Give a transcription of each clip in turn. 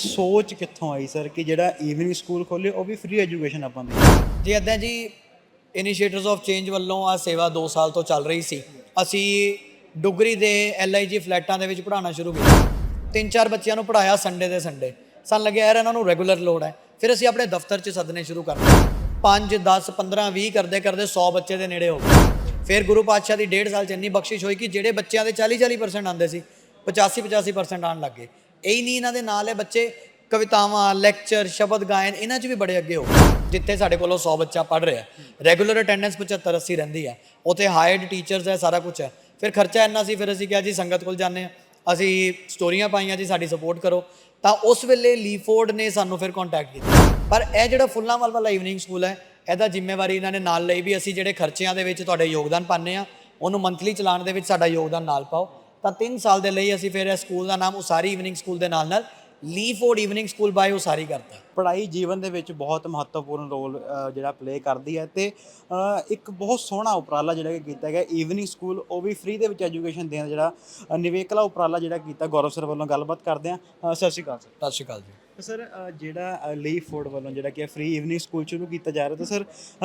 ਸੋਚ ਕਿੱਥੋਂ ਆਈ ਸਰ ਕਿ ਜਿਹੜਾ ਈਵਨਿੰਗ ਸਕੂਲ ਖੋਲੇ ਉਹ ਵੀ ਫ੍ਰੀ ਐਜੂਕੇਸ਼ਨ ਆਪਾਂ ਦੇ ਜੀ ਇੱਦਾਂ ਜੀ ਇਨੀਸ਼ੀਏਟਰਸ ਆਫ ਚੇਂਜ ਵੱਲੋਂ ਆ ਸੇਵਾ 2 ਸਾਲ ਤੋਂ ਚੱਲ ਰਹੀ ਸੀ। ਅਸੀਂ ਡੁਗਰੀ ਦੇ ਐਲਆਈਜੀ ਫਲੈਟਾਂ ਦੇ ਵਿੱਚ ਪੜਾਉਣਾ ਸ਼ੁਰੂ ਕੀਤਾ। ਤਿੰਨ ਚਾਰ ਬੱਚਿਆਂ ਨੂੰ ਪੜਾਇਆ ਸੰਡੇ ਦੇ ਸੰਡੇ ਸਾਨੂੰ ਲੱਗਿਆ, ਯਾਰ ਇਹਨਾਂ ਨੂੰ ਰੈਗੂਲਰ ਲੋਡ ਹੈ। ਫਿਰ ਅਸੀਂ ਆਪਣੇ ਦਫ਼ਤਰ 'ਚ ਸੱਦਣੇ ਸ਼ੁਰੂ ਕਰ ਦਿੱਤੇ। 5 10 15 20 ਕਰਦੇ ਕਰਦੇ 100 ਬੱਚੇ ਦੇ ਨੇੜੇ ਹੋ ਗਏ। ਫਿਰ ਗੁਰੂ ਪਾਤਸ਼ਾਹ ਦੀ ਡੇਢ ਸਾਲ 'ਚ ਇੰਨੀ ਬਖਸ਼ਿਸ਼ ਹੋਈ ਕਿ ਜਿਹੜੇ ਬੱਚਿਆਂ ਦੇ 40 40% ਆਉਂਦੇ ਸੀ 85 85% ਆਉਣ ਲੱਗੇ ਇਹੀ ਨਹੀਂ ਇਹਨਾਂ ਦੇ ਨਾਲ ਹੈ ਬੱਚੇ, ਕਵਿਤਾਵਾਂ ਲੈਕਚਰ ਸ਼ਬਦ ਗਾਇਨ, ਇਹਨਾਂ 'ਚ ਵੀ ਬੜੇ ਅੱਗੇ ਹੋ ਗਏ। ਜਿੱਥੇ ਸਾਡੇ ਕੋਲੋਂ 100 ਬੱਚਾ ਪੜ ਰਿਹਾ ਰੈਗੂਲਰ ਅਟੈਂਡੈਂਸ 75 80 ਰਹਿੰਦੀ ਹੈ। ਉੱਥੇ ਹਾਇਰਡ ਟੀਚਰਸ ਹੈ, ਸਾਰਾ ਕੁਝ ਹੈ। ਫਿਰ ਖਰਚਾ ਇੰਨਾ ਸੀ, ਫਿਰ ਅਸੀਂ ਕਿਹਾ ਜੀ ਸੰਗਤ ਕੋਲ ਜਾਂਦੇ ਆ ਅਸੀਂ ਸਟੋਰੀਆਂ ਪਾਈਆਂ ਜੀ, ਸਾਡੀ ਸਪੋਰਟ ਕਰੋ। ਤਾਂ ਉਸ ਵੇਲੇ ਲੀਫੋਰਡ ਨੇ ਸਾਨੂੰ ਫਿਰ ਕੰਟੈਕਟ ਕੀਤਾ। ਪਰ ਇਹ ਜਿਹੜਾ ਫੁੱਲਾਂਵਾਲ ਵਾਲਾ ਈਵਨਿੰਗ ਸਕੂਲ ਹੈ, ਇਹਦਾ ਜ਼ਿੰਮੇਵਾਰੀ ਇਹਨਾਂ ਨੇ ਨਾਲ ਲਈ ਵੀ ਅਸੀਂ ਜਿਹੜੇ ਖਰਚਿਆਂ ਦੇ ਵਿੱਚ ਤੁਹਾਡੇ ਯੋਗਦਾਨ ਪਾਉਂਦੇ ਆ ਉਹਨੂੰ ਮੰਥਲੀ ਚਲਾਉਣ ਦੇ ਵਿੱਚ ਸਾਡਾ ਯੋਗਦਾਨ ਨਾਲ ਪਾਓ। ਤਾਂ 3 ਸਾਲ ਦੇ ਲਈ ਅਸੀਂ ਫਿਰ ਇਹ ਸਕੂਲ ਦਾ ਨਾਮ ਉਸਾਰੀ ਈਵਨਿੰਗ ਸਕੂਲ ਦੇ ਨਾਲ ਨਾਲ ਲੀਫੋਰਡ ਈਵਨਿੰਗ ਸਕੂਲ ਬਾਈ ਉਸਾਰੀ ਕਰਤਾ। ਪੜ੍ਹਾਈ ਜੀਵਨ ਦੇ ਵਿੱਚ ਬਹੁਤ ਮਹੱਤਵਪੂਰਨ ਰੋਲ ਜਿਹੜਾ ਪਲੇ ਕਰਦੀ ਹੈ ਤੇ ਇੱਕ ਬਹੁਤ ਸੋਹਣਾ ਉਪਰਾਲਾ ਜਿਹੜਾ ਕਿ ਕੀਤਾ ਗਿਆ ਈਵਨਿੰਗ ਸਕੂਲ ਉਹ ਵੀ ਫ੍ਰੀ ਦੇ ਵਿੱਚ ਐਜੂਕੇਸ਼ਨ ਦੇਣ ਦਾ ਜਿਹੜਾ ਨਿਵੇਕਲਾ ਉਪਰਾਲਾ ਜਿਹੜਾ ਕੀਤਾ ਗੌਰਵ ਸਰ ਵੱਲੋਂ ਗੱਲਬਾਤ ਕਰਦੇ ਆ ਸਤਿ ਸ਼੍ਰੀ ਅਕਾਲ ਸਰ ਸਤਿ ਸ਼੍ਰੀ ਅਕਾਲ ਜੀ। ਸਰ ਜਿਹੜਾ ਲੀ ਫੋਰਡ ਵੱਲੋਂ ਜਿਹੜਾ ਕਿ ਫ੍ਰੀ ਈਵਨਿੰਗ ਸਕੂਲ ਸ਼ੁਰੂ ਕੀਤਾ ਜਾ ਰਿਹਾ ਤਾਂ ਸਰ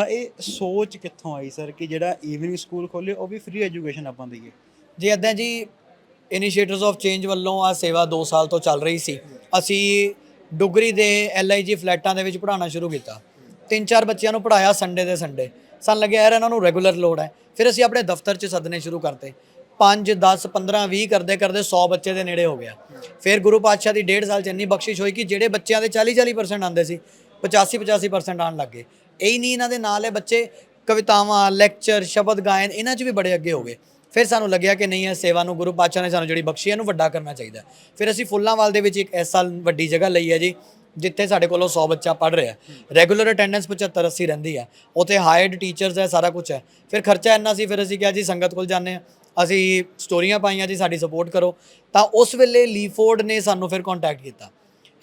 ਇਹ ਸੋਚ ਕਿੱਥੋਂ ਆਈ ਸਰ ਕਿ ਜਿਹੜਾ ਈਵਨਿੰਗ ਸਕੂਲ ਖੋਲੇ ਉਹ ਵੀ ਫ੍ਰੀ ਐਜੂਕੇਸ਼ਨ ਆਪਾਂ ਦੇਈਏ? ਜੀ ਇੱਦਾਂ ਜੀ ਇਨੀਸ਼ੀਏਟਰਸ ਆਫ ਚੇਂਜ ਵੱਲੋਂ ਆ ਸੇਵਾ 2 ਸਾਲ ਤੋਂ ਚੱਲ ਰਹੀ ਸੀ। ਅਸੀਂ ਡੁਗਰੀ ਦੇ ਐਲਆਈਜੀ ਫਲੈਟਾਂ ਦੇ ਵਿੱਚ ਪੜਾਉਣਾ ਸ਼ੁਰੂ ਕੀਤਾ। ਤਿੰਨ ਚਾਰ ਬੱਚਿਆਂ ਨੂੰ ਪੜਾਇਆ ਸੰਡੇ ਦੇ ਸੰਡੇ ਸਾਨੂੰ ਲੱਗਿਆ, ਯਾਰ ਇਹਨਾਂ ਨੂੰ ਰੈਗੂਲਰ ਲੋੜ ਹੈ। ਫਿਰ ਅਸੀਂ ਆਪਣੇ ਦਫ਼ਤਰ 'ਚ ਸੱਦਣੇ ਸ਼ੁਰੂ ਕਰਤੇ। 5 10 15 20 ਕਰਦੇ ਕਰਦੇ 100 ਬੱਚੇ ਦੇ ਨੇੜੇ ਹੋ ਗਿਆ। ਫਿਰ ਗੁਰੂ ਪਾਤਸ਼ਾਹ ਦੀ ਡੇਢ ਸਾਲ 'ਚ ਇੰਨੀ ਬਖਸ਼ਿਸ਼ ਹੋਈ ਕਿ ਜਿਹੜੇ ਬੱਚਿਆਂ ਦੇ 40 40% ਆਉਂਦੇ ਸੀ 85 85% ਆਉਣ ਲੱਗੇ ਇਹੀ ਨਹੀਂ ਇਹਨਾਂ ਦੇ ਨਾਲ ਇਹ ਬੱਚੇ ਕਵਿਤਾਵਾਂ ਲੈਕਚਰ ਸ਼ਬਦ ਗਾਇਨ, ਇਹਨਾਂ 'ਚ ਵੀ ਬੜੇ ਅੱਗੇ ਹੋ ਗਏ। ਫਿਰ ਸਾਨੂੰ ਲੱਗਿਆ ਕਿ ਨਹੀਂ, ਇਹ ਸੇਵਾ ਨੂੰ ਗੁਰੂ ਪਾਤਸ਼ਾਹ ਨੇ ਸਾਨੂੰ ਜਿਹੜੀ ਬਖਸ਼ੀ ਹੈ, ਇਹਨੂੰ ਵੱਡਾ ਕਰਨਾ ਚਾਹੀਦਾ ਹੈ। ਫਿਰ ਅਸੀਂ ਫੁੱਲਾਂਵਾਲ ਦੇ ਵਿੱਚ ਇੱਕ ਇਸ ਸਾਲ ਵੱਡੀ ਜਗ੍ਹਾ ਲਈ ਹੈ ਜੀ, ਜਿੱਥੇ ਸਾਡੇ ਕੋਲੋਂ 100 ਬੱਚਾ ਪੜ ਰਿਹਾ ਰੈਗੂਲਰ ਅਟੈਂਡੈਂਸ 75 80 ਰਹਿੰਦੀ ਹੈ। ਉੱਥੇ ਹਾਇਰਡ ਟੀਚਰਸ ਹੈ, ਸਾਰਾ ਕੁਝ ਹੈ। ਫਿਰ ਖਰਚਾ ਇੰਨਾ ਸੀ, ਫਿਰ ਅਸੀਂ ਕਿਹਾ ਜੀ, ਸੰਗਤ ਕੋਲ ਜਾਂਦੇ ਹਾਂ। ਅਸੀਂ ਸਟੋਰੀਆਂ ਪਾਈਆਂ ਜੀ, ਸਾਡੀ ਸਪੋਰਟ ਕਰੋ। ਤਾਂ ਉਸ ਵੇਲੇ ਲੀਫੋਰਡ ਨੇ ਸਾਨੂੰ ਫਿਰ ਕੰਟੈਕਟ ਕੀਤਾ।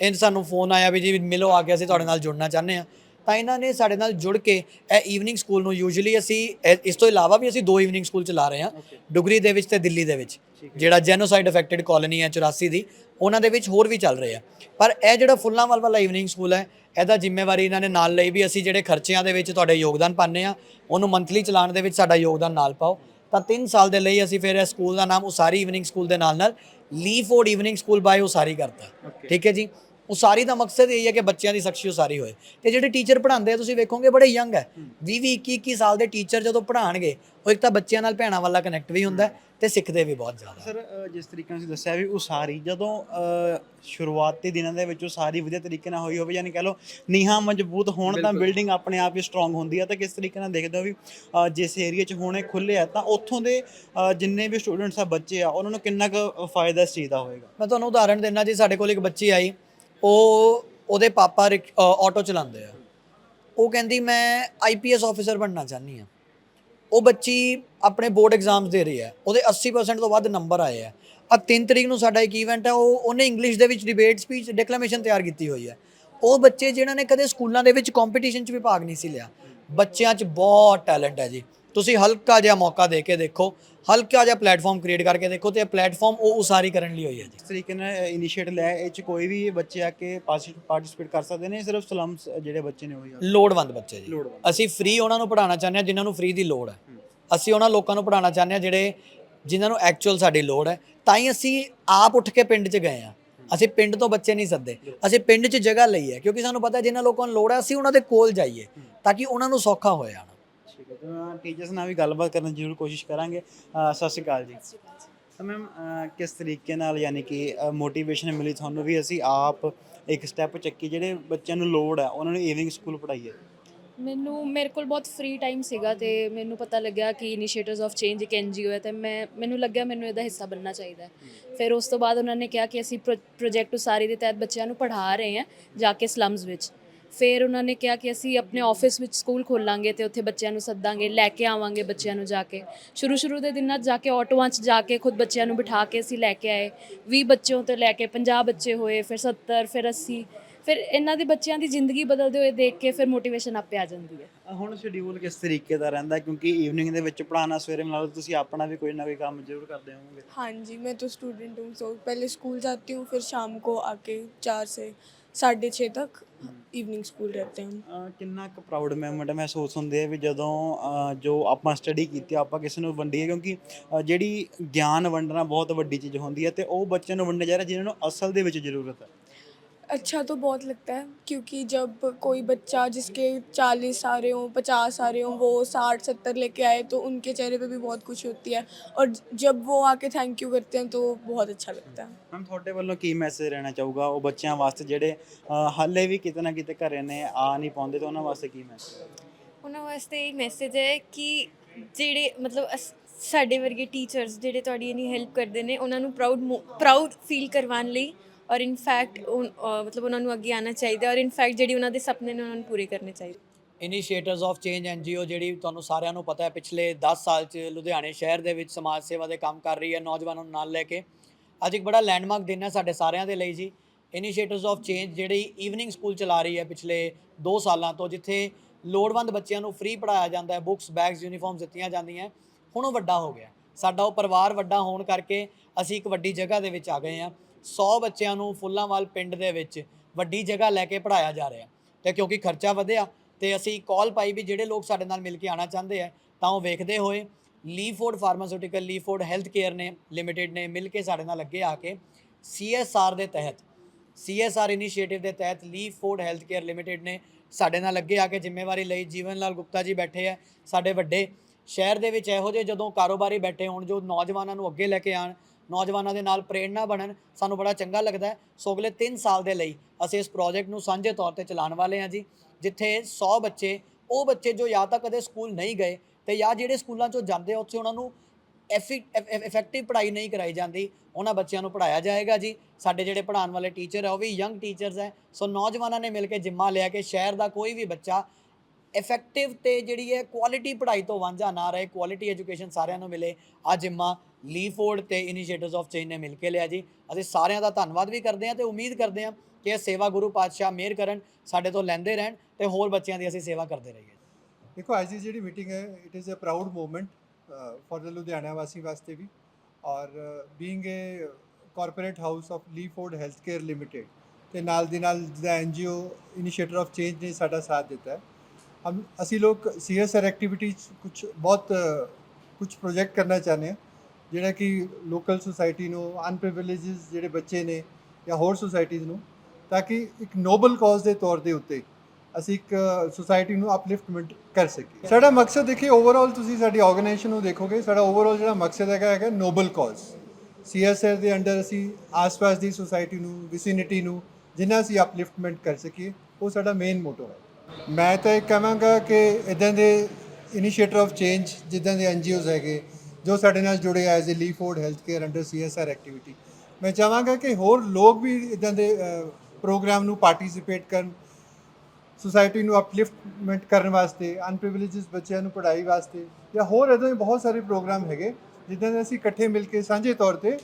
ਇਹ ਸਾਨੂੰ ਫੋਨ ਆਇਆ ਵੀ ਜੀ, ਮਿਲੋ, ਆ ਕੇ ਅਸੀਂ ਤੁਹਾਡੇ ਨਾਲ ਜੁੜਨਾ ਚਾਹੁੰਦੇ ਆ ਤਾਂ ਇਹਨਾਂ ਨੇ ਸਾਡੇ ਨਾਲ ਜੁੜ ਕੇ ਇਹ ਈਵਨਿੰਗ ਸਕੂਲ ਨੂੰ ਯੂਜੂਲੀ ਅਸੀਂ ਇਹ- ਇਸ ਤੋਂ ਇਲਾਵਾ ਵੀ ਅਸੀਂ ਦੋ ਈਵਨਿੰਗ ਸਕੂਲ ਚਲਾ ਰਹੇ ਹਾਂ ਡੁਗਰੀ ਦੇ ਵਿੱਚ ਤੇ ਦਿੱਲੀ ਦੇ ਵਿੱਚ ਜਿਹੜਾ ਜੈਨੋਸਾਈਡ ਅਫੈਕਟਡ ਕਾਲੋਨੀ ਹੈ 84 ਦੀ ਉਹਨਾਂ ਦੇ ਵਿੱਚ ਹੋਰ ਵੀ ਚੱਲ ਰਹੇ ਆ। ਪਰ ਇਹ ਜਿਹੜਾ ਫੁੱਲਾਂਵਾਲ ਵਾਲਾ ਈਵਨਿੰਗ ਸਕੂਲ ਹੈ ਇਹਦਾ ਜ਼ਿੰਮੇਵਾਰੀ ਇਹਨਾਂ ਨੇ ਨਾਲ ਲਈ ਵੀ ਅਸੀਂ ਜਿਹੜੇ ਖਰਚਿਆਂ ਦੇ ਵਿੱਚ ਤੁਹਾਡੇ ਯੋਗਦਾਨ ਪਾਉਂਦੇ ਆ ਉਹਨੂੰ ਮੰਥਲੀ ਚਲਾਉਣ ਦੇ ਵਿੱਚ ਸਾਡਾ ਯੋਗਦਾਨ ਨਾਲ ਪਾਓ। ਤਾਂ 3 ਸਾਲ ਦੇ ਲਈ ਅਸੀਂ ਫਿਰ ਇਹ ਸਕੂਲ ਦਾ ਨਾਮ ਉਸਾਰੀ ਈਵਨਿੰਗ ਸਕੂਲ ਦੇ ਨਾਲ ਨਾਲ ਲੀਫੋਰਡ ਈਵਨਿੰਗ ਸਕੂਲ ਬਾਈ ਉਸਾਰੀ ਕਰਤਾ। ਠੀਕ ਹੈ ਜੀ? ਉਸਾਰੀ ਦਾ ਮਕਸਦ ਇਹ ਹੈ ਕਿ ਬੱਚਿਆਂ ਦੀ ਸਖਸ਼ੀ ਉਸਾਰੀ ਹੋਏ। ਤੇ ਜਿਹੜੇ ਟੀਚਰ ਪੜ੍ਹਾਉਂਦੇ ਆ ਤੁਸੀਂ ਵੇਖੋਗੇ ਬੜੇ ਯੰਗ ਹੈ। 20 20 21 21 ਸਾਲ ਦੇ ਟੀਚਰ ਜਦੋਂ ਪੜ੍ਹਾਣਗੇ ਉਹ ਇੱਕ ਤਾਂ ਬੱਚਿਆਂ ਨਾਲ ਭੈਣਾਂ ਵਾਲਾ ਕਨੈਕਟ ਵੀ ਹੁੰਦਾ ਤੇ ਸਿੱਖਦੇ ਵੀ ਬਹੁਤ ਜ਼ਿਆਦਾ। ਸਰ ਜਿਸ ਤਰੀਕੇ ਨਾਲ ਤੁਸੀਂ ਦੱਸਿਆ ਵੀ ਉਸਾਰੀ ਜਦੋਂ ਸ਼ੁਰੂਆਤੀ ਦਿਨਾਂ ਦੇ ਵਿੱਚ ਉਸਾਰੀ ਵਧੀਆ ਤਰੀਕੇ ਨਾਲ ਹੋਈ ਹੋਵੇ ਯਾਨੀ ਕਹ ਲਓ ਨੀਹਾਂ ਮਜ਼ਬੂਤ ਹੋਣ ਤਾਂ ਬਿਲਡਿੰਗ ਆਪਣੇ ਆਪ ਹੀ ਸਟਰੋਂਗ ਹੁੰਦੀ ਹੈ ਤਾਂ ਕਿਸ ਤਰੀਕੇ ਨਾਲ ਦੇਖਦੇ ਹੋ ਵੀ ਜਿਸ ਏਰੀਆ 'ਚ ਹੁਣੇ ਖੁੱਲੇ ਆ ਤਾਂ ਉੱਥੋਂ ਦੇ ਜਿੰਨੇ ਵੀ ਸਟੂਡੈਂਟਸ ਆ ਬੱਚੇ ਆ ਉਹਨਾਂ ਨੂੰ ਕਿੰਨਾ ਕੁ ਫਾਇਦਾ ਇਸ ਚੀਜ਼ ਦਾ ਹੋਏਗਾ? ਮੈਂ ਤੁਹਾਨੂੰ ਉਦਾਹਰਣ ਦਿੰਦਾ ਜੀ ਸਾਡੇ ਕੋਲ ਇੱਕ ਬੱਚੀ ਆਈ। ਉਹ ਉਹਦੇ ਪਾਪਾ ਰਿਕ- ਆਟੋ ਚਲਾਉਂਦੇ ਆ। ਉਹ ਕਹਿੰਦੀ, ਮੈਂ ਆਈਪੀਐਸ ਆਫੀਸਰ ਬਣਨਾ ਚਾਹਨੀ ਆ ਉਹ ਬੱਚੀ ਆਪਣੇ ਬੋਰਡ ਐਗਜ਼ਾਮਸ ਦੇ ਰਹੀ ਹੈ। ਉਹਦੇ 80% ਤੋਂ ਵੱਧ ਨੰਬਰ ਆਏ ਆ। ਆ 3 ਤਰੀਕ ਨੂੰ ਸਾਡਾ ਇੱਕ ਇਵੈਂਟ ਹੈ ਉਹ, ਉਹਨੇ ਇੰਗਲਿਸ਼ ਦੇ ਵਿੱਚ ਡਿਬੇਟ ਸਪੀਚ ਡਿਕਲੇਮੇਸ਼ਨ ਤਿਆਰ ਕੀਤੀ ਹੋਈ ਹੈ। ਉਹ ਬੱਚੇ ਜਿਨ੍ਹਾਂ ਨੇ ਕਦੇ ਸਕੂਲਾਂ ਦੇ ਵਿੱਚ ਕੰਪੀਟੀਸ਼ਨ 'ਚ ਵੀ ਭਾਗ ਨਹੀਂ ਸੀ ਲਿਆ। ਬੱਚਿਆਂ 'ਚ ਬਹੁਤ ਟੈਲੈਂਟ ਹੈ ਜੀ। ਤੁਸੀਂ ਹਲਕਾ ਜਿਹਾ ਮੌਕਾ ਦੇ ਕੇ ਦੇਖੋ। ਹਲਕਾ ਜਿਹਾ ਪਲੇਟਫਾਰਮ ਕ੍ਰੀਏਟ ਕਰਕੇ ਦੇਖੋ ਤੇ ਇਹ ਪਲੇਟਫਾਰਮ ਉਹ ਉਸਾਰੀ ਕਰਨ ਲਈ ਹੋਈ ਹੈ ਜੀ। ਇਸ ਤਰੀਕੇ ਨਾਲ ਇਨੀਸ਼ੀਏਟਿਵ ਲਿਆ ਇਹ 'ਚ ਕੋਈ ਵੀ ਬੱਚੇ ਆ ਕੇ ਪਾਰਟਿਸਿਪੇਟ ਕਰ ਸਕਦੇ ਨੇ ਸਿਰਫ ਸਲਮਸ ਜਿਹੜੇ ਬੱਚੇ ਨੇ ਉਹੀ ਆ। ਲੋੜਵੰਦ ਬੱਚੇ ਜੀ। ਲੋੜਵੰਦ। ਅਸੀਂ ਫ੍ਰੀ ਉਹਨਾਂ ਨੂੰ ਪੜਾਉਣਾ ਚਾਹੁੰਦੇ ਹਾਂ ਜਿਨ੍ਹਾਂ ਨੂੰ ਫ੍ਰੀ ਦੀ ਲੋੜ ਹੈ। ਅਸੀਂ ਉਹਨਾਂ ਲੋਕਾਂ ਨੂੰ ਪੜਾਉਣਾ ਚਾਹੁੰਦੇ ਹਾਂ ਜਿਹੜੇ ਜਿਨ੍ਹਾਂ ਨੂੰ ਐਕਚੁਅਲ ਸਾਡੀ ਲੋੜ ਹੈ। ਤਾਂ ਹੀ ਅਸੀਂ ਆਪ ਉੱਠ ਕੇ ਪਿੰਡ 'ਚ ਗਏ ਆ ਅਸੀਂ ਪਿੰਡ ਤੋਂ ਬੱਚੇ ਨਹੀਂ ਸੱਦੇ। ਅਸੀਂ ਪਿੰਡ 'ਚ ਜਗ੍ਹਾ ਲਈ ਹੈ ਕਿਉਂਕਿ ਸਾਨੂੰ ਪਤਾ ਜਿਨ੍ਹਾਂ ਲੋਕਾਂ ਨੂੰ ਲੋੜ ਹੈ ਅਸੀਂ ਉਹਨਾਂ ਦੇ ਕੋਲ ਜਾਈਏ ਤਾਂ ਕਿ ਉਹਨਾਂ ਨੂੰ ਸੌਖਾ ਹੈ ਤਾਂ ਟੀਚਰਸ ਨਾਲ ਵੀ ਗੱਲਬਾਤ ਕਰਨ ਦੀ ਜ਼ਰੂਰ ਕੋਸ਼ਿਸ਼ ਕਰਾਂਗੇ। ਅ, ਸਤਿ ਸ਼੍ਰੀ ਅਕਾਲ ਜੀ। ਤਾਂ ਮੈਮ ਕਿਸ ਤਰੀਕੇ ਨਾਲ ਯਾਨੀ ਕਿ ਮੋਟੀਵੇਸ਼ਨ ਮਿਲੀ ਤੁਹਾਨੂੰ ਵੀ? ਅਸੀਂ ਆਪ ਇੱਕ ਸਟੈਪ ਚੱਕੀ ਜਿਹੜੇ ਬੱਚਿਆਂ ਨੂੰ ਲੋੜ ਹੈ ਉਹਨਾਂ ਨੂੰ ਈਵਨਿੰਗ ਸਕੂਲ ਪੜਾਈਏ ਮੈਨੂੰ ਮੇਰੇ ਕੋਲ ਬਹੁਤ ਫ੍ਰੀ ਟਾਈਮ ਸੀਗਾ ਤੇ ਮੈਨੂੰ ਪਤਾ ਲੱਗਿਆ ਕਿ ਇਨੀਸ਼ੀਏਟਿਵਸ ਆਫ ਚੇਂਜ ਇੱਕ ਐਨਜੀਓ ਹੈ ਤੇ ਮੈਂ ਮੈਨੂੰ ਲੱਗਿਆ ਮੈਨੂੰ ਇਹਦਾ ਹਿੱਸਾ ਬਣਨਾ ਚਾਹੀਦਾ ਹੈ। ਫਿਰ ਉਸ ਤੋਂ ਬਾਅਦ ਉਹਨਾਂ ਨੇ ਕਿਹਾ ਕਿ ਅਸੀਂ ਪ੍ਰੋਜੈਕਟ ਉਸਾਰੀ ਦੇ ਤਹਿਤ ਬੱਚਿਆਂ ਨੂੰ ਪੜ੍ਹਾ ਰਹੇ ਹਾਂ ਜਾ ਕੇ ਸਲਮਸ ਵਿੱਚ। ਫਿਰ ਉਹਨਾਂ ਨੇ ਕਿਹਾ ਕਿ ਅਸੀਂ ਆਪਣੇ ਆਫਿਸ ਵਿੱਚ ਸਕੂਲ ਖੋਲਾਂਗੇ ਤੇ ਉੱਥੇ ਬੱਚਿਆਂ ਨੂੰ ਸੱਦਾਂਗੇ ਲੈ ਕੇ ਆਵਾਂਗੇ ਬੱਚਿਆਂ ਨੂੰ ਜਾ ਕੇ। ਸ਼ੁਰੂ ਸ਼ੁਰੂ ਦੇ ਦਿਨਾਂ 'ਚ ਜਾ ਕੇ ਆਟੋਆਂ 'ਚ ਜਾ ਕੇ ਖੁਦ ਬੱਚਿਆਂ ਨੂੰ ਬਿਠਾ ਕੇ ਅਸੀਂ ਲੈ ਕੇ ਆਏ। 20 ਬੱਚਿਆਂ ਤੋਂ ਲੈ ਕੇ 50 ਬੱਚੇ ਹੋਏ ਫਿਰ 70 ਫਿਰ 80 ਫਿਰ ਇਹਨਾਂ ਦੇ ਬੱਚਿਆਂ ਦੀ ਜ਼ਿੰਦਗੀ ਬਦਲਦੇ ਹੋਏ ਦੇਖ ਕੇ ਫਿਰ ਮੋਟੀਵੇਸ਼ਨ ਆਪੇ ਆ ਜਾਂਦੀ ਹੈ। ਹੁਣ ਸ਼ਡਿਊਲ ਕਿਸ ਤਰੀਕੇ ਦਾ ਰਹਿੰਦਾ? ਕਿਉਂਕਿ ਈਵਨਿੰਗ ਦੇ ਵਿੱਚ ਪੜਾਉਣਾ ਸਵੇਰੇ ਨਾਲ ਤੁਸੀਂ ਆਪਣਾ ਵੀ ਕੋਈ ਨਾ ਕੋਈ ਕੰਮ ਜ਼ਰੂਰ ਕਰਦੇ ਹੋਵੋਗੇ। ਹਾਂਜੀ ਮੈਂ ਤਾਂ ਸਟੂਡੈਂਟ ਹੂੰ ਸੋ ਪਹਿਲੇ ਸਕੂਲ ਜਾਂਦੀ ਹੂੰ ਫਿਰ ਸ਼ਾਮ ਕੋ ਆ ਕੇ 4 ਸੇ 6:30 तक इवनिंग स्कूल रहते हैं हम ਕਿੰਨਾ ਕੁ ਪ੍ਰਾਊਡ ਮੂਮੈਂਟ ਮਹਿਸੂਸ ਹੁੰਦੇ ਹੈ ਵੀ ਜਦੋਂ ਜੋ ਆਪਾਂ ਸਟੱਡੀ ਕੀਤੀ ਆਪਾਂ ਕਿਸੇ ਨੂੰ ਵੰਡੀਏ, ਕਿਉਂਕਿ ਜਿਹੜੀ ਗਿਆਨ ਵੰਡਣਾ ਬਹੁਤ ਵੱਡੀ ਚੀਜ਼ ਹੁੰਦੀ ਹੈ ਤੇ ਉਹ ਬੱਚਿਆਂ ਨੂੰ ਵੰਡਣਾ ਜਾ ਜਿਹਨਾਂ ਨੂੰ ਅਸਲ ਦੇ ਵਿੱਚ ਜ਼ਰੂਰਤ ਹੈ अच्छा तो बहुत लगता है क्योंकि जब कोई बच्चा जिसके चालीस आ रहे हों पचास आ रहे हों वो साठ सत्तर लेके आए तो उनके चेहरे पे भी बहुत खुशी होती है और जब वो आके थैंक यू करते हैं तो बहुत अच्छा लगता है ਮੈਮ ਤੁਹਾਡੇ ਵੱਲੋਂ ਕੀ ਮੈਸੇਜ ਰਹਿਣਾ ਚਾਹੂਗਾ ਉਹ ਬੱਚਿਆਂ ਵਾਸਤੇ ਜਿਹੜੇ ਅ, ਹਾਲੇ ਵੀ ਕਿਤੇ ਨਾ ਕਿਤੇ ਘਰੇ ਨੇ ਆ ਨਹੀਂ ਪਾਉਂਦੇ ਤਾਂ ਉਹਨਾਂ ਵਾਸਤੇ ਕੀ ਮੈਸੇਜ ਉਹਨਾਂ ਵਾਸਤੇ ਇਹ ਮੈਸੇਜ ਹੈ ਕਿ ਜਿਹੜੇ ਮਤਲਬ ਅਸ- ਸਾਡੇ ਵਰਗੇ ਟੀਚਰਸ ਜਿਹੜੇ ਤੁਹਾਡੀ ਇਨੀ ਹੈਲਪ ਕਰਦੇ ਨੇ ਉਹਨਾਂ ਨੂੰ ਪ੍ਰਾਊਡ ਪ੍ਰਾਊਡ ਫੀਲ ਕਰਵਾਉਣ ਲਈ ਔਰ ਇਨਫੈਕਟ ਮਤਲਬ ਉਹਨਾਂ ਨੂੰ ਅੱਗੇ ਆਉਣਾ ਚਾਹੀਦਾ ਔਰ ਇਨਫੈਕਟ ਜਿਹੜੀ ਉਹਨਾਂ ਦੇ ਸੁਪਨੇ ਨੇ ਉਹਨਾਂ ਨੂੰ ਪੂਰੇ ਕਰਨੇ ਚਾਹੀਦੇ। ਇਨੀਸ਼ੀਏਟਰਸ ਆਫ ਚੇਂਜ ਐਨਜੀਓ ਜਿਹੜੀ ਤੁਹਾਨੂੰ ਸਾਰਿਆਂ ਨੂੰ ਪਤਾ ਹੈ, ਪਿਛਲੇ 10 ਸਾਲ ਚ ਲੁਧਿਆਣੇ ਸ਼ਹਿਰ ਦੇ ਵਿੱਚ ਸਮਾਜ ਸੇਵਾ ਦੇ ਕੰਮ ਕਰ ਰਹੀ ਹੈ, ਨੌਜਵਾਨਾਂ ਨੂੰ ਨਾਲ ਲੈ ਕੇ। ਅੱਜ ਇੱਕ ਬੜਾ ਲੈਂਡਮਾਰਕ ਦਿਨ ਹੈ ਸਾਡੇ ਸਾਰਿਆਂ ਦੇ ਲਈ ਜੀ। ਇਨੀਸ਼ੀਏਟਰਸ ਆਫ ਚੇਂਜ ਜਿਹੜੀ ਈਵਨਿੰਗ ਸਕੂਲ ਚਲਾ ਰਹੀ ਹੈ ਪਿਛਲੇ 2 ਸਾਲਾਂ ਤੋਂ, ਜਿੱਥੇ ਲੋੜਵੰਦ ਬੱਚਿਆਂ ਨੂੰ ਫ੍ਰੀ ਪੜਾਇਆ ਜਾਂਦਾ ਹੈ ਬੁੱਕਸ ਬੈਗਸ ਯੂਨੀਫਾਰਮਸ ਦਿੱਤੀਆਂ ਜਾਂਦੀਆਂ ਹੁਣ ਉਹ ਵੱਡਾ ਹੋ ਗਿਆ। ਸਾਡਾ ਉਹ ਪਰਿਵਾਰ ਵੱਡਾ ਹੋਣ ਕਰਕੇ ਅਸੀਂ ਇੱਕ ਵੱਡੀ ਜਗ੍ਹਾ ਦੇ ਵਿੱਚ ਆ ਗਏ ਹਾਂ। 100 ਬੱਚਿਆਂ ਨੂੰ ਫੁੱਲਾਂਵਾਲ ਪਿੰਡ ਦੇ ਵਿੱਚ ਵੱਡੀ ਜਗ੍ਹਾ ਲੈ ਕੇ ਪੜਾਇਆ ਜਾ ਰਿਹਾ। ਤੇ ਕਿਉਂਕਿ ਖਰਚਾ ਵਧਿਆ, ਤੇ ਅਸੀਂ ਕਾਲ ਪਾਈ ਵੀ ਜਿਹੜੇ ਲੋਕ ਸਾਡੇ ਨਾਲ ਮਿਲ ਕੇ ਆਣਾ ਚਾਹੁੰਦੇ ਆ, ਤਾਂ ਉਹ ਵੇਖਦੇ ਹੋਏ Leeford pharmaceutical Leeford health care ਨੇ ਲਿਮਿਟਿਡ ਨੇ ਮਿਲ ਕੇ ਸਾਡੇ ਨਾਲ ਅੱਗੇ ਆ ਕੇ ਸੀਐਸਆਰ ਦੇ ਤਹਿਤ ਸੀਐਸਆਰ ਇਨੀਸ਼ੀਏਟਿਵ ਦੇ ਤਹਿਤ ਲੀਫੋਰਡ ਹੈਲਥ ਕੇਅਰ ਲਿਮਿਟਿਡ ਨੇ ਸਾਡੇ ਨਾਲ ਅੱਗੇ ਆ ਕੇ ਜ਼ਿੰਮੇਵਾਰੀ ਲਈ। ਜੀਵਨ ਲਾਲ ਗੁਪਤਾ ਜੀ ਬੈਠੇ ਆ ਸਾਡੇ ਵੱਡੇ। ਸ਼ਹਿਰ ਦੇ ਵਿੱਚ ਇਹੋ ਜਿਹੇ ਜਦੋਂ ਕਾਰੋਬਾਰੀ ਬੈਠੇ ਹੋਣ, ਜੋ ਨੌਜਵਾਨਾਂ ਨੂੰ ਅੱਗੇ ਲੈ ਕੇ ਆਣ ਨੌਜਵਾਨਾਂ ਦੇ ਨਾਲ ਪ੍ਰੇਰਣਾ ਬਣਨ ਸਾਨੂੰ ਬੜਾ ਚੰਗਾ ਲੱਗਦਾ ਸੋ ਅਗਲੇ 3 ਸਾਲ ਦੇ ਲਈ ਅਸੀਂ ਇਸ ਪ੍ਰੋਜੈਕਟ ਨੂੰ ਸਾਂਝੇ ਤੌਰ ਤੇ ਚਲਾਉਣ ਵਾਲੇ ਹਾਂ ਜੀ। ਜਿੱਥੇ 100 ਬੱਚੇ, ਉਹ ਬੱਚੇ ਜੋ ਜਾਂ ਤਾਂ ਕਦੇ ਸਕੂਲ ਨਹੀਂ ਗਏ ਤੇ ਜਾਂ ਜਿਹੜੇ ਸਕੂਲਾਂ ਚੋਂ ਜਾਂਦੇ ਉੱਥੇ ਉਹਨਾਂ ਨੂੰ ਇਫੈਕਟਿਵ ਪੜ੍ਹਾਈ ਨਹੀਂ ਕਰਾਈ ਜਾਂਦੀ। ਉਹਨਾਂ ਬੱਚਿਆਂ ਨੂੰ ਪੜ੍ਹਾਇਆ ਜਾਏਗਾ ਜੀ। ਸਾਡੇ ਜਿਹੜੇ ਪੜ੍ਹਾਉਣ ਵਾਲੇ ਟੀਚਰ ਆ, ਉਹ ਵੀ ਯੰਗ ਟੀਚਰਸ ਹੈ ਸੋ ਨੌਜਵਾਨਾਂ ਨੇ ਮਿਲ ਕੇ ਜਿੰਮਾ ਲਿਆ ਕਿ ਸ਼ਹਿਰ ਦਾ ਕੋਈ ਵੀ ਬੱਚਾ ਇਫੈਕਟਿਵ ਤੇ ਜਿਹੜੀ ਹੈ ਕੁਆਲਿਟੀ ਪੜ੍ਹਾਈ ਤੋਂ ਵਾਂਝਾ ਨਾ ਰਹੇ ਕੁਆਲਿਟੀ ਐਜੂਕੇਸ਼ਨ ਸਾਰਿਆਂ ਨੂੰ ਮਿਲੇ। ਆ ਜਿੰਮਾ ਲੀਫੋਰਡ ਤੇ ਇਨੀਸ਼ੀਏਟਿਵਸ ਆਫ ਚੇਂਜ ਨੇ ਮਿਲ ਕੇ ਲਿਆ ਜੀ। ਅਸੀਂ ਸਾਰਿਆਂ ਦਾ ਧੰਨਵਾਦ ਵੀ ਕਰਦੇ ਹਾਂ ਤੇ ਉਮੀਦ ਕਰਦੇ ਹਾਂ ਕਿ ਇਹ ਸੇਵਾ ਗੁਰੂ ਪਾਤਸ਼ਾਹ ਮਿਹਰ ਕਰਨ, ਸਾਡੇ ਤੋਂ ਲੈਂਦੇ ਰਹਿਣ ਤੇ ਹੋਰ ਬੱਚਿਆਂ ਦੀ ਅਸੀਂ ਸੇਵਾ ਕਰਦੇ ਰਹੀਏ। ਦੇਖੋ, ਅੱਜ ਦੀ ਜਿਹੜੀ ਮੀਟਿੰਗ ਹੈ it is a proud movement for the Ludhiana ਵਾਸੀ ਵਾਸਤੇ ਵੀ। ਔਰ being a corporate house of Leeford health care limited ਤੇ ਨਾਲ ਦੀ ਨਾਲ ਜਿਹਦਾ ਐਨਜੀਓ ਇਨੀਸ਼ੀਏਟਰ ਆਫ ਚੇਂਜ ਨੇ ਸਾਡਾ ਸਾਥ ਦਿੱਤਾ ਹੈ। ਹਮ ਅਸੀਂ ਲੋਕ ਸੀਐਸਆਰ ਐਕਟੀਵਿਟੀਜ਼ ਕੁਝ ਬਹੁਤ ਕੁਝ ਪ੍ਰੋਜੈਕਟ ਕਰਨਾ ਚਾਹੁੰਦੇ ਹਾਂ। ਜਿਹੜਾ ਕਿ ਲੋਕਲ ਸੁਸਾਇਟੀ ਨੂੰ ਅਨਪ੍ਰਿਵਿਲੇਜਸ ਜਿਹੜੇ ਬੱਚੇ ਨੇ ਜਾਂ ਹੋਰ ਸੁਸਾਇਟੀਜ਼ ਨੂੰ, ਤਾਂ ਕਿ ਇੱਕ ਨੋਬਲ ਕਾਜ਼ ਦੇ ਤੌਰ ਦੇ ਉੱਤੇ ਅਸੀਂ ਇੱਕ ਸੁਸਾਇਟੀ ਨੂੰ ਅਪਲਿਫਟਮੈਂਟ ਕਰ ਸਕੀਏ। ਸਾਡਾ ਮਕਸਦ ਦੇਖਿਏ ਓਵਰਆਲ ਤੁਸੀਂ ਸਾਡੀ ਆਰਗੇਨਾਈਜੇਸ਼ਨ ਨੂੰ ਦੇਖੋਗੇ, ਸਾਡਾ ਓਵਰਆਲ ਜਿਹੜਾ ਮਕਸਦ ਹੈਗਾ ਹੈਗਾ ਨੋਬਲ ਕਾਜ਼ ਸੀਐਸਆਰ ਦੇ ਅੰਡਰ ਅਸੀਂ ਆਸ-ਪਾਸ ਦੀ ਸੁਸਾਇਟੀ ਨੂੰ ਵਿਸਿਨਿਟੀ ਨੂੰ, ਜਿੰਨਾ ਅਸੀਂ ਅਪਲਿਫਟਮੈਂਟ ਕਰ ਸਕੀਏ, ਉਹ ਸਾਡਾ ਮੇਨ ਮੋਟੋ ਹੈ। ਮੈਂ ਤਾਂ ਇਹ ਕਹਾਂਗਾ ਕਿ ਇਦਾਂ ਦੇ ਇਨੀਸ਼ੀਏਟਰ ਆਫ ਚੇਂਜ ਜਿੱਦਾਂ ਦੇ ਐਨਜੀਓਜ਼ ਹੈਗੇ, ਜੋ ਸਾਡੇ ਨਾਲ ਜੁੜੇ as a Leeford health care under CSR activity ਮੈਂ ਚਾਹਾਂਗਾ ਕਿ ਹੋਰ ਲੋਕ ਵੀ ਇਦਾਂ ਦੇ ਪ੍ਰੋਗਰਾਮ ਨੂੰ ਪਾਰਟਿਸਿਪੇਟ ਕਰਨ ਸੁਸਾਇਟੀ ਨੂੰ ਅਪਲਿਫਟਮੈਂਟ ਕਰਨ ਵਾਸਤੇ ਅਨਪ੍ਰਿਵਿਲੇਜਸ ਬੱਚਿਆਂ ਨੂੰ ਪੜ੍ਹਾਈ ਵਾਸਤੇ, ਜਾਂ ਹੋਰ ਇਦਾਂ ਦੇ ਬਹੁਤ ਸਾਰੇ ਪ੍ਰੋਗਰਾਮ ਹੈਗੇ, ਜਿੱਦਾਂ ਦੇ ਅਸੀਂ ਇਕੱਠੇ ਮਿਲ ਕੇ ਸਾਂਝੇ ਤੌਰ ਤੇ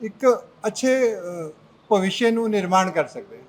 ਇੱਕ ਅੱਛੇ ਭਵਿੱਖ ਨੂੰ ਨਿਰਮਾਣ ਕਰ ਸਕਦੇ ਹਾਂ।